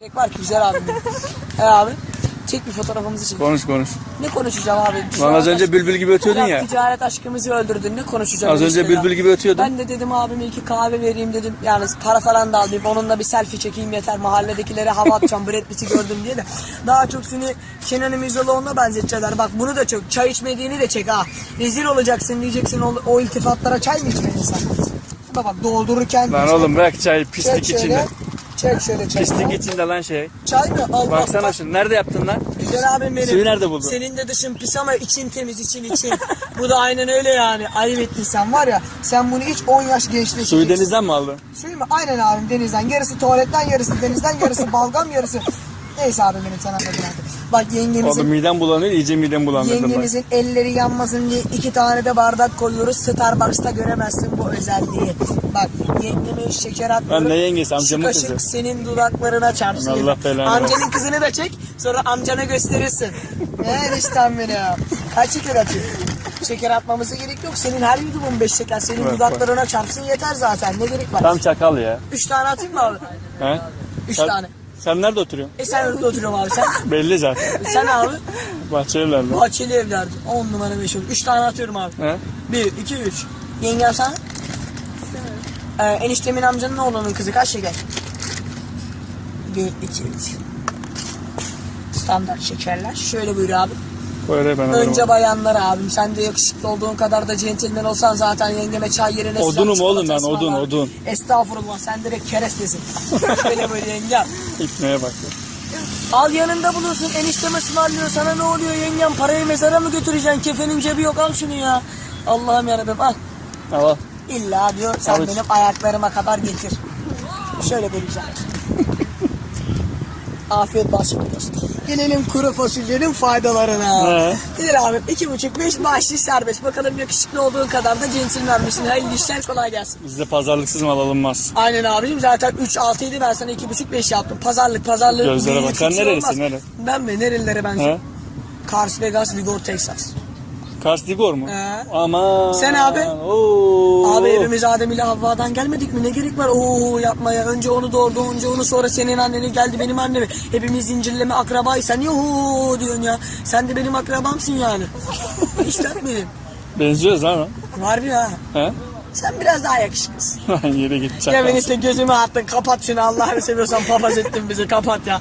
Gerek var ki güzel benim. He abi. Çek bir fotoğrafımızı çek. Konuş konuş. Ne konuşacağım abi? Lan az önce bülbül gibi ötüyordun Ya. Ticaret aşkımızı öldürdün. Ne konuşacağım? Az önce bülbül gibi ötüyordun. Ben de dedim abime iki kahve vereyim dedim. Yani para falan da alayım. Onunla bir selfie çekeyim yeter. Mahalledekilere hava atacağım. Brad Pitt'i gördüm diye de. Daha çok seni Kenan İmirzalıoğlu'na benzetecekler. Bak bunu da çok. Çay içmediğini de çek ha. Rezil olacaksın diyeceksin o, o iltifatlara çay mı içmedin sen? Bak bak doldururken. Lan oğlum bırak çay pislik içinde. Çek şöyle çay. Pislik içinde lan şey. Çay mı? Al bak, Baksana bak. şunu. Nerede yaptın lan? Güzel abim benim. Suyu nerede buldun? Senin de dışın pis ama için temiz için için. Bu da aynen öyle yani. Ayıp ettin sen var ya. Sen bunu iç 10 yaş gençleşeceksin. Suyu denizden mi aldın? Suyu mu? Aynen abim denizden. Yarısı tuvaletten yarısı denizden yarısı balgam yarısı. Neyse abim benim sana anladım artık. Bak yengemizin Oğlum midem bulanıyor. iyice midem bulandırdın bak. Yengemizin elleri yanmasın diye iki tane de bardak koyuyoruz. Starbucks'ta göremezsin bu özelliği. Bak yengeme şeker atmıyorum. Ben ne yengesi, Şu amcamın kaşık kızı. senin dudaklarına çarpsın. Allah belanı Amcanın kızını da çek. Sonra amcana gösterirsin. ne eniştem benim. Kaç şeker atayım? Şeker atmamıza gerek yok. Senin her yudumun beş şeker. Senin Bak, dudaklarına çarpsın yeter zaten. Ne gerek var? Tam çakal ya. Üç tane atayım mı abi? He? Üç Sen- tane. Sen nerede oturuyorsun? E sen orada oturuyorsun abi sen. Belli zaten. sen abi. Bahçeliler'de. Bahçeli evlerdi. On numara beş olur. Üç tane atıyorum abi. He? Bir, iki, üç. Yengem sana? Ee, eniştemin amcanın oğlunun kızı kaç şeker? Bir, iki, üç. Standart şekerler. Şöyle buyur abi. Böyle ben. Önce bayanlar abim. Sen de yakışıklı olduğun kadar da centilmen olsan zaten yengeme çay yerine sıcak Odunum oğlum ben, odun, ısmarlar. odun. Estağfurullah sen direkt kerestesin. Şöyle böyle yengem. İpneye bak. Al yanında bulunsun eniştem ısmarlıyor sana ne oluyor yengem parayı mezara mı götüreceksin kefenin cebi yok al şunu ya. Allah'ım yarabbim al. Al al. İlla diyor sen Al. benim ayaklarıma kadar getir. Şöyle vereceğim. Afiyet olsun. Gelelim kuru fasulyenin faydalarına. He. Gelir abi iki buçuk beş bahşiş serbest. Bakalım yakışıklı olduğun kadar da centilmen misin? Hayırlı işler kolay gelsin. Bizde pazarlıksız mal alınmaz. Aynen abicim zaten 3 6 idi ben sana iki buçuk beş yaptım. Pazarlık pazarlık. Gözlere bak. Sen nerelisin, nere? Ben mi? Nerelilere benziyorum? He? Kars, Vegas, Vigor, Texas. Kars Digor mu? He. Aman. Sen abi? Oo. Abi evimiz Adem ile Havva'dan gelmedik mi? Ne gerek var Oo yapmaya? Önce onu doğurdu, önce onu sonra senin anneni geldi benim annemi. Hepimiz zincirleme akrabayız. Sen niye huu diyorsun ya? Sen de benim akrabamsın yani. işte benim. Benziyoruz ama. Var bir ha. He? Sen biraz daha yakışıklısın. Yere git Ya çakal. ben işte gözümü attın kapat şunu Allah'ını seviyorsan papaz ettin bizi kapat ya.